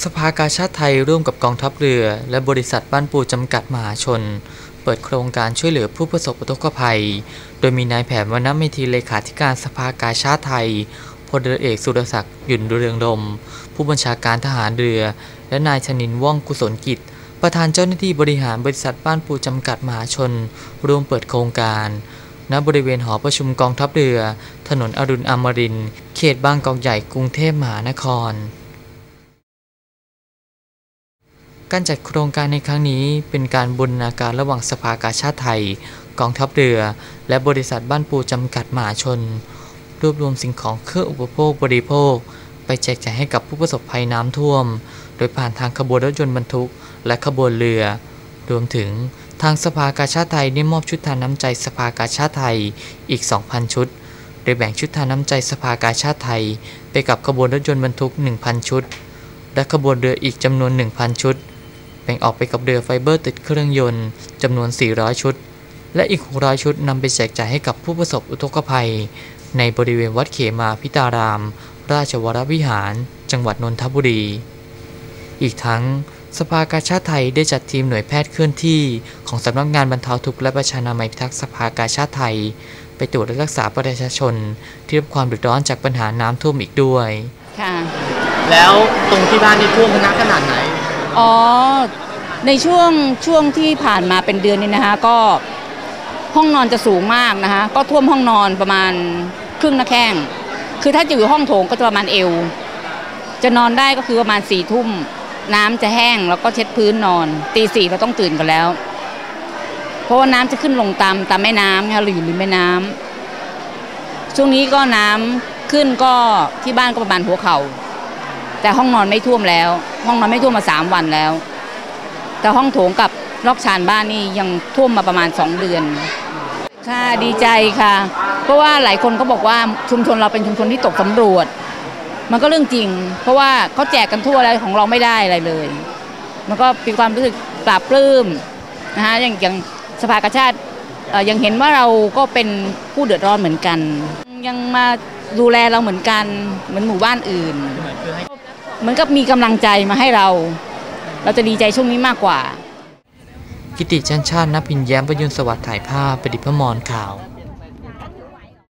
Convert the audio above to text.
สภากาชาติไทยร่วมกับกองทัพเรือ และบริษัทบ้านปูจำกัดมหาชน เปิดโครงการช่วยเหลือผู้ประสบอุทกภัย โดยมีนายแผนวรรณเมธีเลขาธิการสภากาชาติไทยพลเรือเอกสุรศักดิ์หยุ่นเรืองรมผู้บัญชาการทหารเรือ และนายชนินว่องกุศลกิจ ประธานเจ้าหน้าที่บริหารบริษัทบ้านปูจำกัดมหาชน ร่วมเปิดโครงการณบริเวณหอประชุมกองทัพเรือ ถนนอรุณอมรินเขตบางกอกใหญ่กรุงเทพมหานคร การจัดโครงการในครั้งนี้เป็นการบูรณาการระหว่างสภากาชาติไทย กองทัพเรือ และบริษัทบ้านปูจำกัดมหาชน รวบรวมสิ่งของเครื่องอุปโภคบริโภค ไปแจกจ่ายให้กับผู้ประสบภัยน้ำท่วม โดยผ่านทางขบวนรถยนต์บรรทุก และขบวนเรือ รวมถึงทางสภากาชาติไทยได้มอบชุดทานน้ำใจสภากาชาติไทยอีก 2,000 ชุด โดยแบ่งชุดทานน้ำใจสภากาชาติไทย ไปกับขบวนรถยนต์บรรทุก 1,000 ชุด และขบวนเรืออีกจำนวน 1,000 ชุด แบ่งออกไปกับเรือไฟเบอร์ติดเครื่องยนต์จำนวน 400 ชุด และอีก 600 ชุดนำไปแจกจ่ายให้กับผู้ประสบอุทกภัย ในบริเวณวัดเขมาพิตาราม ราชวรวิหาร จังหวัดนนทบุรี อีกทั้งสภากาชาติไทยได้จัดทีมหน่วยแพทย์เคลื่อนที่ ของสำนักงานบรรเทาทุกข์และประชานามัยพิทักษ์สภากาชาติไทย ไปตรวจและรักษาประชาชน ที่รับความเดือดร้อนจากปัญหาน้ำท่วมอีกด้วย ค่ะ แล้วตรงที่บ้านนี่ท่วมนักขนาดไหน อ๋อ ในช่วงช่วงที่ผ่านมาเป็นเดือนนี้นะคะ ก็ห้องนอนจะสูงมากนะคะ ก็ท่วมห้องนอนประมาณครึ่งหน้าแข้ง คือถ้าจะอยู่ห้องโถงก็จะประมาณเอว จะนอนได้ก็คือประมาณสี่ทุ่ม น้ำจะแห้งแล้วก็เช็ดพื้นนอน ตีสี่เราต้องตื่นกันแล้ว เพราะว่าน้ำจะขึ้นลงตามตามแม่น้ำค่ะหรืออยู่ริมแม่น้ำช่วงนี้ก็น้ำขึ้นก็ที่บ้านก็ประมาณหัวเข่า แต่ห้องนอนไม่ท่วมแล้ว ห้องนอนไม่ท่วมมาสามวันแล้ว แต่ห้องโถงกับลอกชานบ้านนี่ยังท่วมมาประมาณสองเดือน ค่ะดีใจค่ะ เพราะว่าหลายคนก็บอกว่าชุมชนเราเป็นชุมชนที่ตกสำรวจ มันก็เรื่องจริง เพราะว่าเขาแจกกันทั่วแล้วของเราไม่ได้อะไรเลย มันก็มีความรู้สึกปลาบปลื้มนะคะอย่างอย่างสภากาชาติยังเห็นว่าเราก็เป็นผู้เดือดร้อนเหมือนกัน ยังมาดูแลเราเหมือนกันเหมือนหมู่บ้านอื่น เหมือนกับมีกำลังใจมาให้เรา เราจะดีใจช่วงนี้มากกว่า กิติชันชาตินพินแย้มประยุนสวัสดิ์ถ่ายภาพประดิษฐ์พมรข่าว